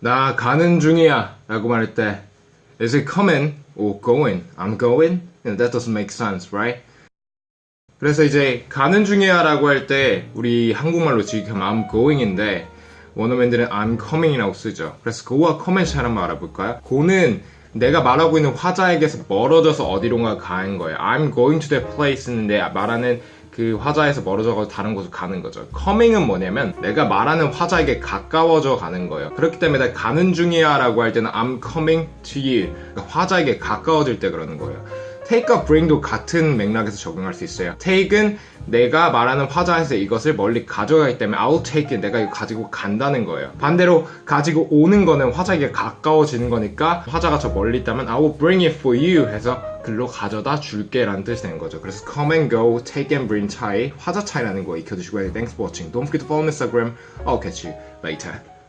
나 가는 중이야 라고 말할 때 Is it coming or going? I'm going? You know, that doesn't make sense, right? 그래서 이제 가는 중이야 라고 할 때 우리 한국말로 지금 I'm going인데 원어민들은 I'm coming이라고 쓰죠. 그래서 go와 com의 차이 한번 알아볼까요? go는 내가 말하고 있는 화자에게서 멀어져서 어디론가 가는 거예요. I'm going to that place인데 말하는 그 화자에서 멀어져서 다른 곳으로 가는 거죠. coming은 뭐냐면 내가 말하는 화자에게 가까워져 가는 거예요. 그렇기 때문에 내가 가는 중이야 라고 할 때는 I'm coming to you. 그러니까 화자에게 가까워질 때 그러는 거예요. Take과 bring도 같은 맥락에서 적용할 수 있어요. take은 내가 말하는 화자에서 이것을 멀리 가져가기 때문에 I'll take it 내가 이거 가지고 간다는 거예요. 반대로 가지고 오는 거는 화자에게 가까워지는 거니까 화자가 저 멀리 있다면 I will bring it for you 해서 글로 가져다 줄게 라는 뜻이 되는 거죠. 그래서 come and go, take and bring 차이, 화자 차이라는 거 익혀두시고 Thanks for watching. Don't forget to follow me on Instagram. I'll catch you later.